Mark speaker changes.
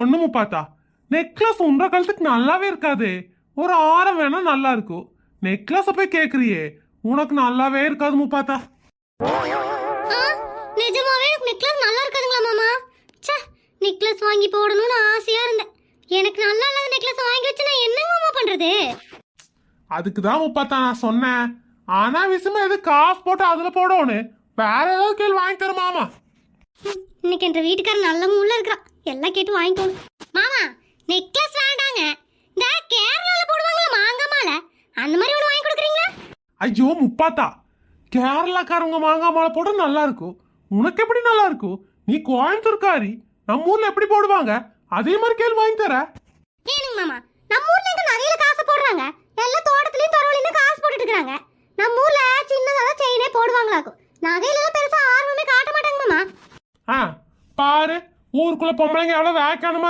Speaker 1: ஒண்ணு முப்பாத்தா நெக்லஸ் உன்ற கழுத்துக்கு நல்லாவே இருக்காது. ஒரு ஆரம் வேணா நல்லா இருக்கும். நெக்லஸ போய் கேக்குறியே. உனக்கு நல்லாவே இருக்காது முப்பாத்தா
Speaker 2: நிஜமாவே எனக்கு நெக்லஸ் நல்லா இருக்காதுங்களா மாமா? ச்சே நெக்லஸ் வாங்கி போடணும்னு ஆசையா இருந்தேன். எனக்கு நல்லா இல்லாத நெக்லஸ் வாங்கி வச்சு நான் என்னங்க மாமா பண்றது?
Speaker 1: அதுக்கு தான் முப்பாத்தா நான் சொன்னேன். ஆனா விஷயமா எது காசு போட்டு அதுல போடணும் வேற ஏதாவது கேள்வி வாங்கி தருமாமா
Speaker 2: ம், இன்னைக்கு என்ற வீட்டுக்காரர் நல்ல முள்ள இருக்கிறான். எல்லாம் கேட்டு வாங்கிக்கோங்க. மாமா நெக்லஸ் வேண்டாங்க. இந்த கேரளால போடுவாங்கல்ல மாங்காய் மாலை அந்த மாதிரி ஒன்று வாங்கி கொடுக்குறீங்களா?
Speaker 1: ஐயோ முப்பாத்தா. கேரளாக்காரவங்க மாங்காய் மாலை போட நல்லா இருக்கும். உனக்கு எப்படி நல்லா இருக்கும்? நீ கோயம்புத்தூர்காரி. நம்ம ஊர்ல எப்படி போடுவாங்க? அதே மாதிரி கேள்வி வாங்கி தர.
Speaker 2: ஏனுங்க மாமா. நம்ம ஊர்ல எங்க நகையில காசு போடுறாங்க. எல்லாம் தோட்டத்துலயும் துறவுலையும் காசு போட்டுட்டு இருக்காங்க நம்ம ஊர்ல சின்னதா செயினே போடுவாங்களாக்கும். நகையில பெருசா ஆர்வமே காட்ட மாட்டாங்க மாமா.
Speaker 1: ஆ பாரு ஊருக்குள்ள பொம்பளைங்க எவ்வளவு வேக்கானமா